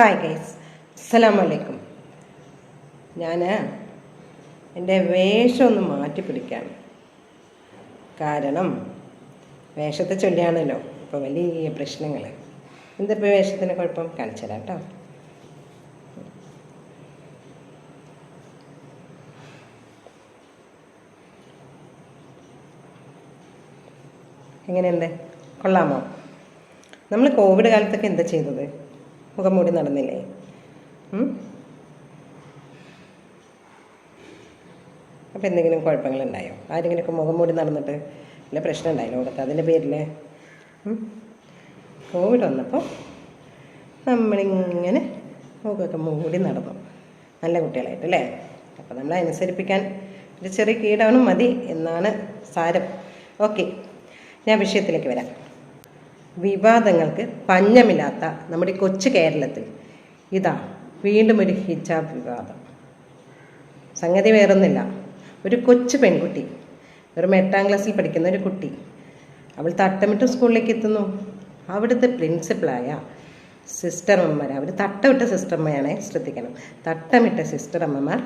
Hi guys അസ്സലാമലൈക്കും. ഞാൻ എന്റെ വേഷം ഒന്ന് മാറ്റി പിടിക്കാൻ കാരണം വേഷത്തെ ചൊല്ലിയാണല്ലോ ഇപ്പോൾ വലിയ പ്രശ്നങ്ങൾ എന്തിപ്പോൾ വേഷത്തിന് കുഴപ്പം കാണിച്ചു തരാം കേട്ടോ. എങ്ങനെയുണ്ട്? കൊള്ളാമോ? നമ്മൾ കോവിഡ് കാലത്തൊക്കെ എന്താ ചെയ്തത്? മുഖം മൂടി നടന്നില്ലേ? അപ്പം അപ്പോൾ എന്തെങ്കിലും കുഴപ്പങ്ങളുണ്ടായോ? ആരെങ്കിലുമൊക്കെ മുഖം മൂടി നടന്നിട്ട് വല്ല പ്രശ്നം ഉണ്ടായി ലോകത്ത് അതിന്റെ പേരിൽ കോവിഡ് വന്നപ്പോൾ നമ്മളിങ്ങനെ മുഖമൊക്കെ മൂടി നടന്നു. നല്ല കുട്ടികളായിട്ട് അല്ലേ? അപ്പോൾ നമ്മൾ അനുസരിപ്പിക്കാൻ ഒരു ചെറിയ കീടാണ് മതി എന്നാണ് സാരം. ഓക്കെ ഞാൻ വിഷയത്തിലേക്ക് വരാം. വിവാദങ്ങൾക്ക് പഞ്ഞമില്ലാത്ത നമ്മുടെ കൊച്ചു കേരളത്തിൽ ഇതാ വീണ്ടും ഒരു ഹിജാബ് വിവാദം. സംഗതി വേറൊന്നില്ല ഒരു കൊച്ചു പെൺകുട്ടി ഒരു എട്ടാം ക്ലാസ്സിൽ പഠിക്കുന്ന ഒരു കുട്ടി അവൾ തട്ടമിട്ട് സ്കൂളിലേക്ക് എത്തുന്നു. അവിടുത്തെ പ്രിൻസിപ്പളായ സിസ്റ്റർ അമ്മമാർ അവർ തട്ടമിട്ട സിസ്റ്റർ അമ്മയാണ് ശ്രദ്ധിക്കണം. തട്ടമിട്ട സിസ്റ്റർ അമ്മമാർ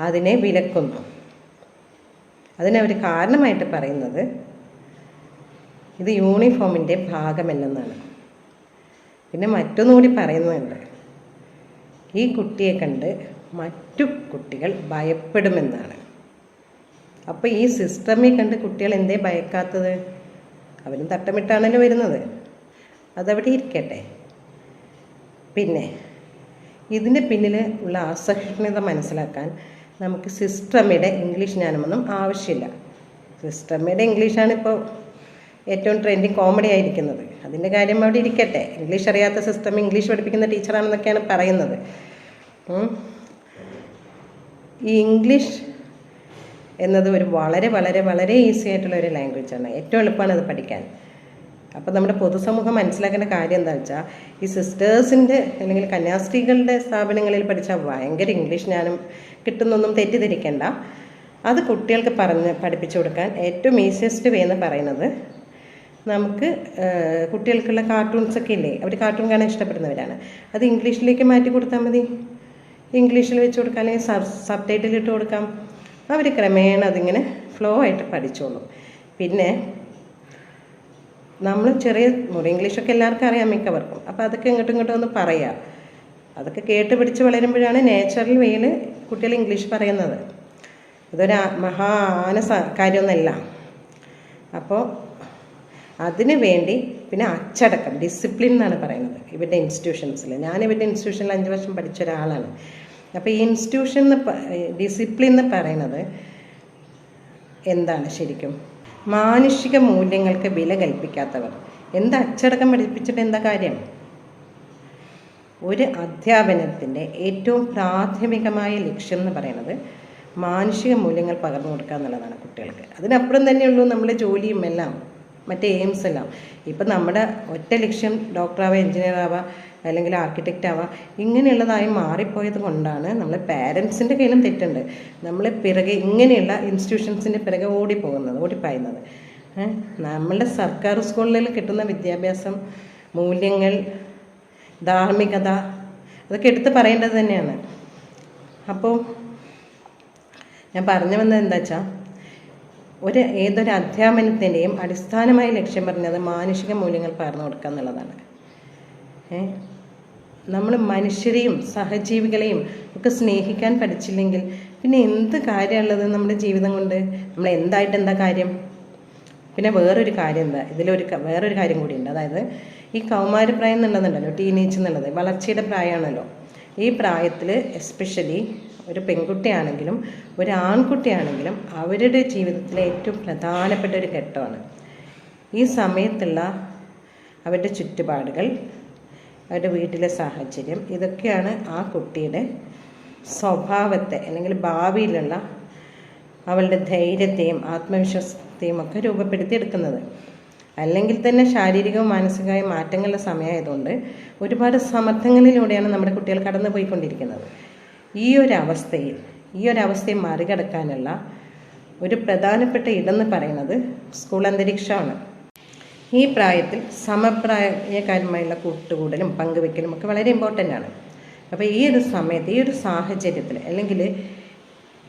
അതിനെ വിലക്കുന്നു. അതിനവർ കാരണമായിട്ട് പറയുന്നത് ഇത് യൂണിഫോമിന്റെ ഭാഗമല്ലെന്നാണ്. പിന്നെ മറ്റൊന്നുകൂടി പറയുന്നുണ്ട്. ഈ കുട്ടിയെ കണ്ട് മറ്റു കുട്ടികൾ ഭയപ്പെടുമെന്നാണ്. അപ്പോൾ ഈ സിസ്റ്റമേ കണ്ട് കുട്ടികൾ എന്തേ ഭയക്കാത്തത്? അവരും തട്ടമിട്ടാണല്ലോ വരുന്നത്. അതവിടെ ഇരിക്കട്ടെ. പിന്നെ ഇതിന്റെ പിന്നിൽ ഉള്ള അസഹിഷ്ണുത മനസ്സിലാക്കാൻ നമുക്ക് സിസ്റ്റമ്മയുടെ ഇംഗ്ലീഷ് ജ്ഞാനമൊന്നും ആവശ്യമില്ല. സിസ്റ്റമ്മയുടെ ഇംഗ്ലീഷാണ് ഇപ്പോൾ ഏറ്റവും ട്രെൻഡിങ് കോമഡി ആയിരിക്കുന്നത്. അതിന്റെ കാര്യം അവിടെ ഇരിക്കട്ടെ. ഇംഗ്ലീഷ് അറിയാത്ത സിസ്റ്റം ഇംഗ്ലീഷ് പഠിപ്പിക്കുന്ന ടീച്ചറാണെന്നൊക്കെയാണ് പറയുന്നത്. ഈ ഇംഗ്ലീഷ് എന്നത് ഒരു വളരെ വളരെ വളരെ ഈസി ആയിട്ടുള്ള ഒരു ലാംഗ്വേജാണ് ഏറ്റവും എളുപ്പമാണ് അത് പഠിക്കാൻ. അപ്പോൾ നമ്മുടെ പൊതുസമൂഹം മനസ്സിലാക്കേണ്ട കാര്യം എന്താ വെച്ചാൽ ഈ സിസ്റ്റേഴ്സിന്റെ അല്ലെങ്കിൽ കന്യാസ്ത്രീകളുടെ സ്ഥാപനങ്ങളിൽ പഠിച്ചാൽ ഭയങ്കര ഇംഗ്ലീഷ് ഞാനും കിട്ടുന്നൊന്നും തെറ്റിദ്ധരിക്കേണ്ട. അത് കുട്ടികൾക്ക് പറഞ്ഞ് പഠിപ്പിച്ചു കൊടുക്കാൻ ഏറ്റവും ഈസിയസ്റ്റ് വേ എന്ന് പറയുന്നത് നമുക്ക് കുട്ടികൾക്കുള്ള കാർട്ടൂൺസൊക്കെ ഇല്ലേ? അവർ കാർട്ടൂൺ കാണാൻ ഇഷ്ടപ്പെടുന്നവരാണ്. അത് ഇംഗ്ലീഷിലേക്ക് മാറ്റി കൊടുത്താൽ മതി. ഇംഗ്ലീഷിൽ വെച്ച് കൊടുക്കാം അല്ലെങ്കിൽ സബ് സബ് ടൈറ്റിൽ ഇട്ട് കൊടുക്കാം. അവർ ക്രമേണ അതിങ്ങനെ ഫ്ലോ ആയിട്ട് പഠിച്ചോളും. പിന്നെ നമ്മൾ ചെറിയ മുറി ഇംഗ്ലീഷൊക്കെ എല്ലാവർക്കും അറിയാം മിക്കവർക്കും. അപ്പോൾ അതൊക്കെ ഇങ്ങോട്ടും ഇങ്ങോട്ടും ഒന്ന് പറയാം. അതൊക്കെ കേട്ട് പിടിച്ച് വളരുമ്പോഴാണ് നാച്ചുറൽ വേയിൽ കുട്ടികൾ ഇംഗ്ലീഷ് പറയുന്നത്. ഇതൊരു മഹാന മഹാ ആന കാര്യമൊന്നുമല്ല അപ്പോൾ അതിന് വേണ്ടി പിന്നെ അച്ചടക്കം ഡിസിപ്ലിൻ എന്നാണ് പറയുന്നത് ഇവരുടെ ഇൻസ്റ്റിറ്റ്യൂഷൻസിൽ ഞാൻ ഇവരുടെ ഇൻസ്റ്റിറ്റ്യൂഷനിൽ അഞ്ച് വർഷം പഠിച്ച ഒരാളാണ്. അപ്പോൾ ഈ ഇൻസ്റ്റിറ്റ്യൂഷൻ എന്ന് ഡിസിപ്ലിൻ എന്ന് പറയുന്നത് എന്താണ് ശരിക്കും? മാനുഷിക മൂല്യങ്ങൾക്ക് വില കൽപ്പിക്കാത്തവർ. എന്താ അച്ചടക്കം പഠിപ്പിച്ചിട്ട് എന്താ കാര്യം? ഒരു അധ്യാപനത്തിന്റെ ഏറ്റവും പ്രാഥമികമായ ലക്ഷ്യം എന്ന് പറയുന്നത് മാനുഷിക മൂല്യങ്ങൾ പകർന്നു കൊടുക്കുക എന്നുള്ളതാണ് കുട്ടികൾക്ക്. അതിനപ്പുറം തന്നെയുള്ളൂ നമ്മുടെ ജോലിയും എല്ലാം. മറ്റേ എയിംസ് എല്ലാം ഇപ്പം നമ്മുടെ ഒറ്റ ലക്ഷ്യം ഡോക്ടറാവാം എഞ്ചിനീയർ ആവാം അല്ലെങ്കിൽ ആർക്കിടെക്റ്റ് ആവാം ഇങ്ങനെയുള്ളതായി മാറിപ്പോയത് കൊണ്ടാണ് നമ്മൾ പാരൻസിന്റെ കയ്യിലും തെറ്റുണ്ട്. നമ്മൾ പിറകെ ഇങ്ങനെയുള്ള ഇൻസ്റ്റിറ്റ്യൂഷൻസിന്റെ പിറകെ ഓടിപ്പോകുന്നത് ഓടിപ്പായുന്നത്. നമ്മളുടെ സർക്കാർ സ്കൂളുകളിൽ കിട്ടുന്ന വിദ്യാഭ്യാസം മൂല്യങ്ങൾ ധാർമ്മികത അതൊക്കെ എടുത്ത് പറയേണ്ടത് തന്നെയാണ്. അപ്പോൾ ഞാൻ പറഞ്ഞു വന്നത് എന്താ വെച്ചാൽ ഒരു ഏതൊരു അധ്യാപനത്തിന്റെയും അടിസ്ഥാനമായ ലക്ഷ്യം പറഞ്ഞത് മാനുഷിക മൂല്യങ്ങൾ പകർന്നു കൊടുക്കുക എന്നുള്ളതാണ്. നമ്മൾ മനുഷ്യരെയും സഹജീവികളെയും ഒക്കെ സ്നേഹിക്കാൻ പഠിച്ചില്ലെങ്കിൽ പിന്നെ എന്ത് കാര്യമുള്ളത് നമ്മുടെ ജീവിതം കൊണ്ട്? നമ്മൾ എന്തായിട്ട് എന്താ കാര്യം? പിന്നെ വേറൊരു കാര്യം എന്താ? ഇതിലൊരു വേറൊരു കാര്യം കൂടിയുണ്ട്. അതായത് ഈ കൗമാരപ്രായം എന്നുള്ളതുണ്ടല്ലോ ടീനേജ് എന്നുള്ളത് വളർച്ചയുടെ പ്രായമാണല്ലോ. ഈ പ്രായത്തിൽ എസ്പെഷ്യലി ഒരു പെൺകുട്ടിയാണെങ്കിലും ഒരു ആൺകുട്ടിയാണെങ്കിലും അവരുടെ ജീവിതത്തിലെ ഏറ്റവും പ്രധാനപ്പെട്ട ഒരു ഘട്ടമാണ്. ഈ സമയത്തുള്ള അവരുടെ ചുറ്റുപാടുകൾ അവരുടെ വീട്ടിലെ സാഹചര്യം ഇതൊക്കെയാണ് ആ കുട്ടിയുടെ സ്വഭാവത്തെ അല്ലെങ്കിൽ ഭാവിയിലുള്ള അവളുടെ ധൈര്യത്തെയും ആത്മവിശ്വാസത്തെയും ഒക്കെ രൂപപ്പെടുത്തിയെടുക്കുന്നത്. അല്ലെങ്കിൽ തന്നെ ശാരീരികവും മാനസികമായ മാറ്റങ്ങളുടെ സമയമായതുകൊണ്ട് ഒരുപാട് സമർത്ഥങ്ങളിലൂടെയാണ് നമ്മുടെ കുട്ടികൾ കടന്നു പോയിക്കൊണ്ടിരിക്കുന്നത് ഈ ഒരു അവസ്ഥയിൽ ഈ ഒരു അവസ്ഥയെ മറികടക്കാനുള്ള ഒരു പ്രധാനപ്പെട്ട ഇടമെന്ന് പറയുന്നത് സ്കൂൾ അന്തരീക്ഷമാണ്. ഈ പ്രായത്തിൽ സമപ്രായക്കാരുമായുള്ള കൂട്ടുകൂടലും പങ്കുവെക്കലും ഒക്കെ വളരെ ഇമ്പോർട്ടന്റ് ആണ്. അപ്പോൾ ഈ ഒരു സമയത്ത് ഈ ഒരു സാഹചര്യത്തിൽ അല്ലെങ്കിൽ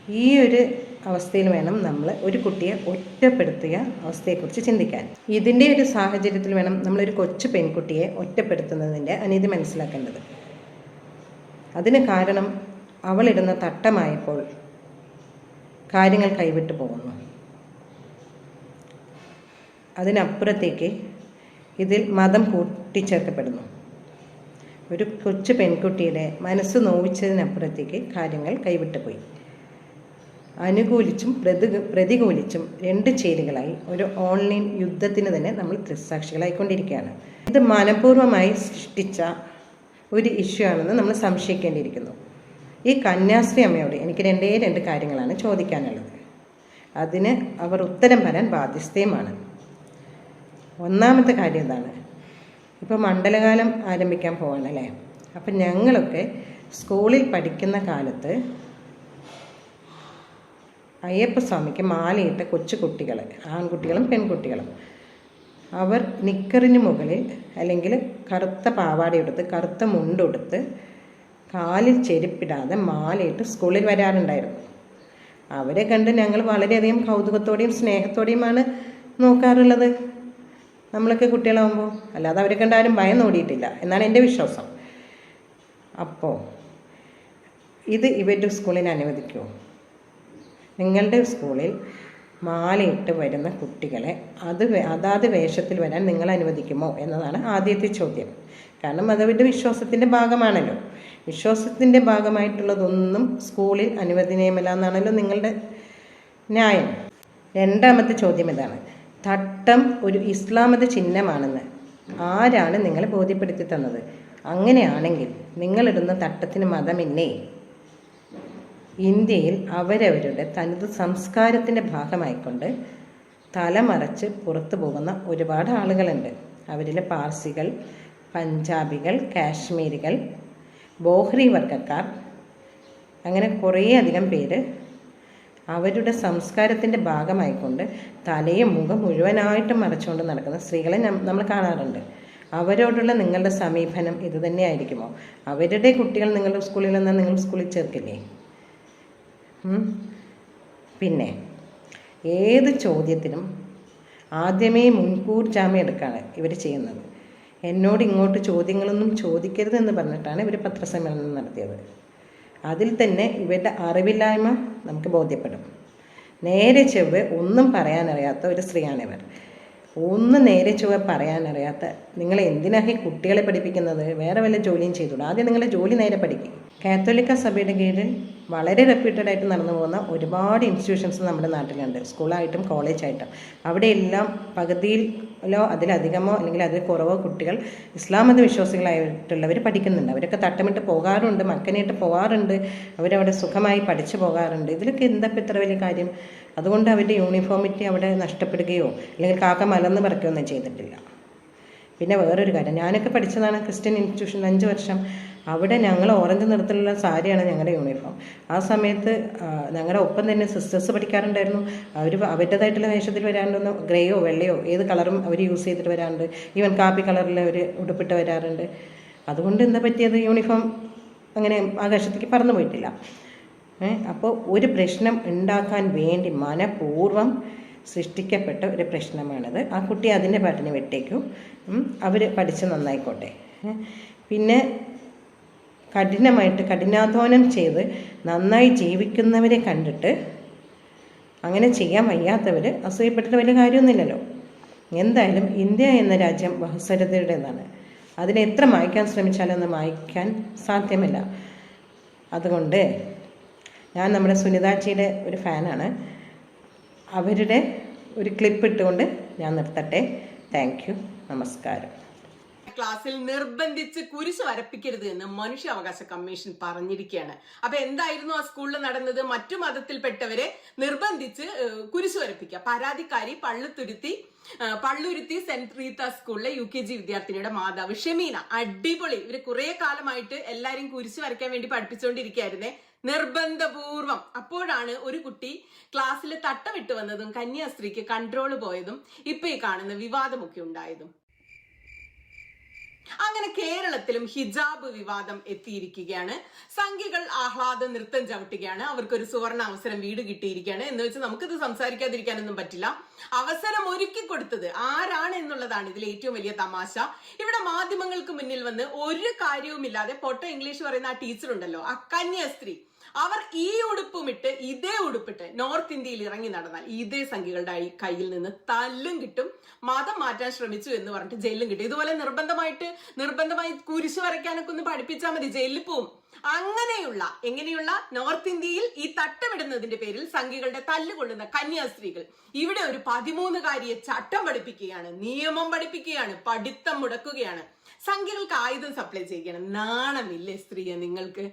ഈ ഒരു അവസ്ഥയിൽ വേണം നമ്മൾ ഒരു കുട്ടിയെ ഒറ്റപ്പെടുത്തിയ അവസ്ഥയെക്കുറിച്ച് ചിന്തിക്കാൻ. ഇതിന്റെ ഒരു സാഹചര്യത്തിൽ വേണം നമ്മളൊരു കൊച്ചു പെൺകുട്ടിയെ ഒറ്റപ്പെടുത്തുന്നതിന്റെ അനീതി മനസ്സിലാക്കേണ്ടത്. അതിന് കാരണം അവളിടുന്ന തട്ടമായപ്പോൾ കാര്യങ്ങൾ കൈവിട്ടു പോകുന്നു. അതിനപ്പുറത്തേക്ക് ഇതിൽ മതം കൂട്ടിച്ചേർക്കപ്പെടുന്നു. ഒരു കൊച്ചു പെൺകുട്ടിയുടെ മനസ്സ് നോവിച്ചതിനപ്പുറത്തേക്ക് കാര്യങ്ങൾ കൈവിട്ടു പോയി. അനുകൂലിച്ചും പ്രതി പ്രതികൂലിച്ചും രണ്ട് ചേരികളായി ഒരു ഓൺലൈൻ യുദ്ധത്തിന് തന്നെ നമ്മൾ ദൃക്സാക്ഷികളായിക്കൊണ്ടിരിക്കുകയാണ്. ഇത് മനഃപൂർവമായി സൃഷ്ടിച്ച ഒരു ഇഷ്യൂ ആണെന്ന് നമ്മൾ സംശയിക്കേണ്ടിയിരിക്കുന്നു. ഈ കന്യാസ്ത്രീ അമ്മയോട് എനിക്ക് രണ്ടേ രണ്ട് കാര്യങ്ങളാണ് ചോദിക്കാനുള്ളത്. അതിന് അവർ ഉത്തരം വരാൻ ബാധ്യസ്ഥയുമാണ്. ഒന്നാമത്തെ കാര്യം എന്താണ്? ഇപ്പോൾ മണ്ഡലകാലം ആരംഭിക്കാൻ പോവാണല്ലേ? അപ്പം ഞങ്ങളൊക്കെ സ്കൂളിൽ പഠിക്കുന്ന കാലത്ത് അയ്യപ്പസ്വാമിക്ക് മാലയിട്ട കൊച്ചു കുട്ടികൾ ആൺകുട്ടികളും പെൺകുട്ടികളും അവർ നിക്കറിന് മുകളിൽ അല്ലെങ്കിൽ കറുത്ത പാവാടയെടുത്ത് കറുത്ത മുണ്ടെടുത്ത് കാലിൽ ചെരുപ്പിടാതെ മാലയിട്ട് സ്കൂളിൽ വരാറുണ്ടായിരുന്നു. അവരെ കണ്ട് ഞങ്ങൾ വളരെയധികം കൗതുകത്തോടെയും സ്നേഹത്തോടെയുമാണ് നോക്കാറുള്ളത്. നമ്മളൊക്കെ കുട്ടികളാകുമ്പോൾ അല്ലാതെ അവരെ കണ്ട് ആരും ഭയം നോടിയിട്ടില്ല എന്നാണ് എന്റെ വിശ്വാസം. അപ്പോൾ ഇത് ഇവരുടെ സ്കൂളിൽ അനുവദിക്കുമോ നിങ്ങളുടെ സ്കൂളിൽ മാലയിട്ട് വരുന്ന കുട്ടികളെ അത് അതാത് വേഷത്തിൽ വരാൻ നിങ്ങൾ അനുവദിക്കുമോ എന്നതാണ് ആദ്യത്തെ ചോദ്യം. കാരണം അത് അവരുടെ വിശ്വാസത്തിന്റെ ഭാഗമാണല്ലോ. വിശ്വാസത്തിന്റെ ഭാഗമായിട്ടുള്ളതൊന്നും സ്കൂളിൽ അനുവദനീയമല്ല എന്നാണല്ലോ നിങ്ങളുടെ ന്യായം. രണ്ടാമത്തെ ചോദ്യം ഇതാണ്. തട്ടം ഒരു ഇസ്ലാമത ചിഹ്നമാണെന്ന് ആരാണ് നിങ്ങളെ ബോധ്യപ്പെടുത്തി തന്നത്? അങ്ങനെയാണെങ്കിൽ നിങ്ങളിടുന്ന തട്ടത്തിന് മതമില്ലേ? ഇന്ത്യയിൽ അവരവരുടെ തനത് സംസ്കാരത്തിന്റെ ഭാഗമായിക്കൊണ്ട് തലമറച്ച് പുറത്തു പോകുന്ന ഒരുപാട് ആളുകളുണ്ട്. അവരിൽ പാർസികൾ പഞ്ചാബികൾ കാശ്മീരികൾ ബോഹ്രി വർഗക്കാർ അങ്ങനെ കുറേയധികം പേര് അവരുടെ സംസ്കാരത്തിന്റെ ഭാഗമായിക്കൊണ്ട് തലയും മുഖം മുഴുവനായിട്ടും മറച്ചുകൊണ്ട് നടക്കുന്ന സ്ത്രീകളെ നമ്മൾ കാണാറുണ്ട്. അവരോടുള്ള നിങ്ങളുടെ സമീപനം ഇത് തന്നെയായിരിക്കുമോ? അവരുടെ കുട്ടികൾ നിങ്ങളുടെ സ്കൂളിൽ നിന്നാൽ നിങ്ങൾ സ്കൂളിൽ ചേർക്കില്ലേ? പിന്നെ ഏത് ചോദ്യത്തിനും ആദ്യമേ മുൻകൂർ ജാമ്യം എടുക്കുകയാണ് ഇവർ ചെയ്യുന്നത്. എന്നോട് ഇങ്ങോട്ട് ചോദ്യങ്ങളൊന്നും ചോദിക്കരുതെന്ന് പറഞ്ഞിട്ടാണ് ഇവർ പത്രസമ്മേളനം നടത്തിയത്. അതിൽ തന്നെ ഇവരുടെ അറിവില്ലായ്മ നമുക്ക് ബോധ്യപ്പെടും. നേരെ ചൊവ്വ ഒന്നും പറയാനറിയാത്ത ഒരു സ്ത്രീയാണിവർ. ഒന്ന് നേരെ ചൊവ്വ പറയാനറിയാത്ത നിങ്ങൾ എന്തിനാണ് കുട്ടികളെ പഠിപ്പിക്കുന്നത്? വേറെ വല്ല ജോലിയും ചെയ്തുകൂടാ? ആദ്യം നിങ്ങളുടെ ജോലി നേരെ പഠിക്കും. കാത്തോലിക്ക സഭയുടെ കീഴിൽ വളരെ റെപ്യൂട്ടഡ് ആയിട്ട് നടന്നു പോകുന്ന ഒരുപാട് ഇൻസ്റ്റിറ്റ്യൂഷൻസ് നമ്മുടെ നാട്ടിലുണ്ട്. സ്കൂളായിട്ടും കോളേജായിട്ടും അവിടെയെല്ലാം പകുതിയിലോ അതിലധികമോ അല്ലെങ്കിൽ അതിൽ കുറവോ കുട്ടികൾ ഇസ്ലാം മത വിശ്വാസികളായിട്ടുള്ളവർ പഠിക്കുന്നുണ്ട്. അവരൊക്കെ തട്ടമിട്ട് പോകാറുണ്ട് മക്കനായിട്ട് പോകാറുണ്ട്. അവരവിടെ സുഖമായി പഠിച്ചു പോകാറുണ്ട്. ഇതിലൊക്കെ എന്തൊക്കെ ഇത്ര വലിയ കാര്യം? അതുകൊണ്ട് അവരുടെ യൂണിഫോമിറ്റി അവിടെ നഷ്ടപ്പെടുകയോ അല്ലെങ്കിൽ കാക്ക മലന്ന് പറക്കുകയൊന്നും ചെയ്തിട്ടില്ല. പിന്നെ വേറൊരു കാര്യം. ഞാനൊക്കെ പഠിച്ചതാണ് ക്രിസ്ത്യൻ ഇൻസ്റ്റിറ്റ്യൂഷൻ അഞ്ച് വർഷം. അവിടെ ഞങ്ങൾ ഓറഞ്ച് നിറത്തിലുള്ള സാരിയാണ് ഞങ്ങളുടെ യൂണിഫോം. ആ സമയത്ത് ഞങ്ങളുടെ ഒപ്പം തന്നെ സിസ്റ്റേഴ്സ് പഠിക്കാറുണ്ടായിരുന്നു. അവർ അവരുടേതായിട്ടുള്ള വേഷത്തിൽ വരാറുണ്ടെന്ന് ഗ്രേയോ വെള്ളയോ ഏത് കളറും അവർ യൂസ് ചെയ്തിട്ട് വരാറുണ്ട്. ഈവൻ കാപ്പി കളറിൽ അവർ ഉടുപ്പിട്ട് വരാറുണ്ട്. അതുകൊണ്ട് എന്താ പറ്റിയത്? യൂണിഫോം അങ്ങനെ ആകാശത്തേക്ക് പറന്നു പോയിട്ടില്ല. അപ്പോൾ ഒരു പ്രശ്നം ഉണ്ടാക്കാൻ വേണ്ടി മനഃപൂർവം സൃഷ്ടിക്കപ്പെട്ട ഒരു പ്രശ്നമാണത്. ആ കുട്ടി അതിന്റെ പാട്ടിന് വിട്ടേക്കും. അവർ പഠിച്ച് നന്നായിക്കോട്ടെ? പിന്നെ കഠിനമായിട്ട് കഠിനാധ്വാനം ചെയ്ത് നന്നായി ജീവിക്കുന്നവരെ കണ്ടിട്ട് അങ്ങനെ ചെയ്യാൻ വയ്യാത്തവർ അസൂയപ്പെട്ടിട്ട് വലിയ കാര്യമൊന്നുമില്ലല്ലോ. എന്തായാലും ഇന്ത്യ എന്ന രാജ്യം ബഹുസ്വരതയുടേതാണ്. അതിനെ എത്ര മായ്ക്കാൻ ശ്രമിച്ചാലും അത് മായ്ക്കാൻ സാധ്യമല്ല. അതുകൊണ്ട് ഞാൻ നമ്മുടെ സുനിതാച്ചിയുടെ ഒരു ഫാനാണ്. അവരുടെ ഒരു ക്ലിപ്പ് ഇട്ടുകൊണ്ട് ഞാൻ നിർത്തട്ടെ. താങ്ക് നമസ്കാരം. ക്ലാസ്സിൽ നിർബന്ധിച്ച് കുരിശ് വരപ്പിക്കരുത് എന്ന് മനുഷ്യാവകാശ കമ്മീഷൻ പറഞ്ഞിരിക്കുകയാണ്. അപ്പൊ എന്തായിരുന്നു ആ സ്കൂളിൽ നടന്നത്? മറ്റു മതത്തിൽപ്പെട്ടവരെ നിർബന്ധിച്ച് കുരിശ് വരപ്പിക്കുക. പരാതിക്കാരി പള്ളുത്തുരുത്തി പള്ളുരുത്തി സെന്റ് റീത്ത സ്കൂളിലെ യു കെ ജി വിദ്യാർത്ഥിനിയുടെ മാതാവ് ഷെമീന. അടിപൊളി. ഇവർ കുറെ കാലമായിട്ട് എല്ലാരും കുരിശ് വരയ്ക്കാൻ വേണ്ടി പഠിപ്പിച്ചുകൊണ്ടിരിക്കുകയായിരുന്നേ നിർബന്ധപൂർവം. അപ്പോഴാണ് ഒരു കുട്ടി ക്ലാസ്സിൽ തട്ടമിട്ട് വന്നതും കന്യാസ്ത്രീക്ക് കൺട്രോൾ പോയതും ഇപ്പൊ ഈ കാണുന്ന വിവാദമൊക്കെ ഉണ്ടായതും. അങ്ങനെ കേരളത്തിലും ഹിജാബ് വിവാദം എത്തിയിരിക്കുകയാണ്. സംഖ്യകൾ ആഹ്ലാദ നൃത്തം ചവിട്ടുകയാണ്. അവർക്കൊരു സുവർണ അവസരം വീട് കിട്ടിയിരിക്കുകയാണ്. എന്ന് വെച്ച് നമുക്കിത് സംസാരിക്കാതിരിക്കാനൊന്നും പറ്റില്ല. അവസരം ഒരുക്കി കൊടുത്തത് ആരാണ് എന്നുള്ളതാണ് ഇതിൽ ഏറ്റവും വലിയ തമാശ. ഇവിടെ മാധ്യമങ്ങൾക്ക് മുന്നിൽ വന്ന് ഒരു കാര്യവുമില്ലാതെ പൊട്ട ഇംഗ്ലീഷ് പറയുന്ന ആ ടീച്ചർ ഉണ്ടല്ലോ ആ കന്യാസ്ത്രീ. അവർ ഈ ഉടുപ്പുമിട്ട് ഇതേ ഉടുപ്പിട്ട് നോർത്ത് ഇന്ത്യയിൽ ഇറങ്ങി നടന്നാൽ ഇതേ സംഖ്യകളുടെ കയ്യിൽ നിന്ന് തല്ലും കിട്ടും. മതം മാറ്റാൻ ശ്രമിച്ചു എന്ന് പറഞ്ഞിട്ട് ജയിലും കിട്ടും. ഇതുപോലെ നിർബന്ധമായിട്ട് നിർബന്ധമായി കുരിശ് വരയ്ക്കാനൊക്കെ ഒന്ന് പഠിപ്പിച്ചാൽ മതി ജയിലിൽ പോവും. അങ്ങനെയുള്ള എങ്ങനെയുള്ള നോർത്ത് ഇന്ത്യയിൽ ഈ തട്ടമിടുന്നതിന്റെ പേരിൽ സംഘികളുടെ തല്ലുകൊള്ളുന്ന കന്യാസ്ത്രീകൾ ഇവിടെ ഒരു പതിമൂന്നുകാരിയെ ചട്ടം പഠിപ്പിക്കുകയാണ് നിയമം പഠിപ്പിക്കുകയാണ് പഠിത്തം മുടക്കുകയാണ്. സംഖ്യകൾക്ക് ആയുധം സപ്ലൈ ചെയ്യുകയാണ്. നാണമില്ലേ സ്ത്രീയെ നിങ്ങൾക്ക്?